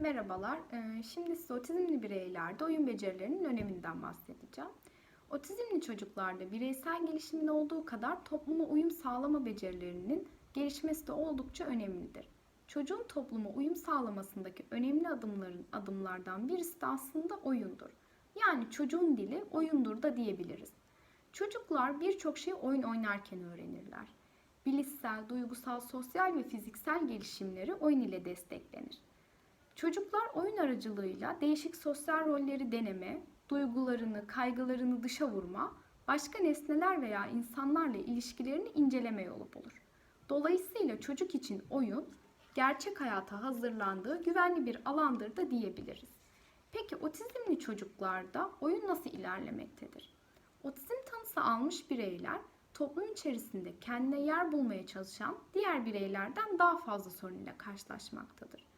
Merhabalar. Ee, Şimdi size otizmli bireylerde oyun becerilerinin öneminden bahsedeceğim. Otizmli çocuklarda bireysel gelişimin olduğu kadar topluma uyum sağlama becerilerinin gelişmesi de oldukça önemlidir. Çocuğun topluma uyum sağlamasındaki önemli adımların adımlardan birisi de aslında oyundur. Yani çocuğun dili oyundur da diyebiliriz. Çocuklar birçok şeyi oyun oynarken öğrenirler. Bilişsel, duygusal, sosyal ve fiziksel gelişimleri oyun ile desteklenir. Çocuklar oyun aracılığıyla değişik sosyal rolleri deneme, duygularını, kaygılarını dışa vurma, başka nesneler veya insanlarla ilişkilerini inceleme yolu bulur. Dolayısıyla çocuk için oyun, gerçek hayata hazırlandığı güvenli bir alandır da diyebiliriz. Peki otizmli çocuklarda oyun nasıl ilerlemektedir? Otizm tanısı almış bireyler toplum içerisinde kendine yer bulmaya çalışan diğer bireylerden daha fazla sorun ile karşılaşmaktadır.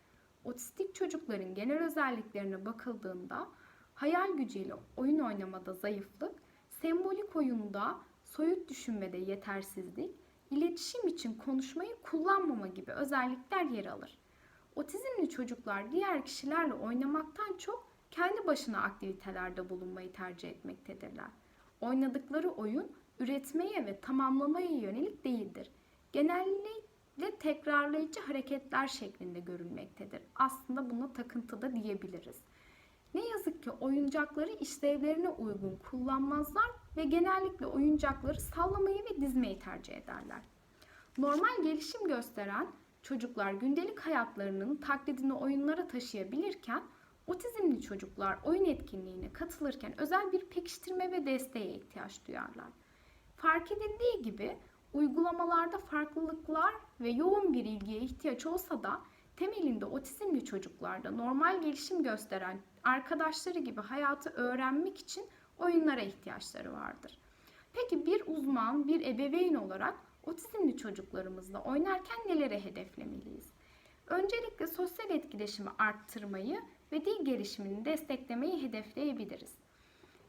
Otistik çocukların genel özelliklerine bakıldığında hayal gücüyle oyun oynamada zayıflık, sembolik oyunda soyut düşünmede yetersizlik, iletişim için konuşmayı kullanmama gibi özellikler yer alır. Otizmli çocuklar diğer kişilerle oynamaktan çok kendi başına aktivitelerde bulunmayı tercih etmektedirler. Oynadıkları oyun üretmeye ve tamamlamaya yönelik değildir. Genellikle tekrarlayıcı hareketler şeklinde görülmektedir. Aslında buna takıntı da diyebiliriz. Ne yazık ki oyuncakları işlevlerine uygun kullanmazlar ve genellikle oyuncakları sallamayı ve dizmeyi tercih ederler. Normal gelişim gösteren çocuklar gündelik hayatlarının taklidini oyunlara taşıyabilirken otizmli çocuklar oyun etkinliğine katılırken özel bir pekiştirme ve desteğe ihtiyaç duyarlar. Fark edildiği gibi uygulamalarda farklılıklar ve yoğun bir ilgiye ihtiyaç olsa da temelinde otizmli çocuklarda normal gelişim gösteren arkadaşları gibi hayatı öğrenmek için oyunlara ihtiyaçları vardır. Peki bir uzman, bir ebeveyn olarak otizmli çocuklarımızla oynarken nelere hedeflemeliyiz? Öncelikle sosyal etkileşimi arttırmayı ve dil gelişimini desteklemeyi hedefleyebiliriz.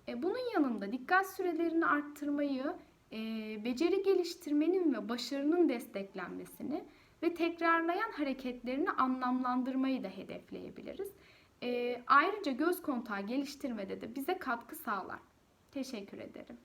E, Bunun yanında dikkat sürelerini arttırmayı, beceri geliştirmenin ve başarının desteklenmesini ve tekrarlayan hareketlerini anlamlandırmayı da hedefleyebiliriz. E, Ayrıca göz kontağı geliştirmede de bize katkı sağlar. Teşekkür ederim.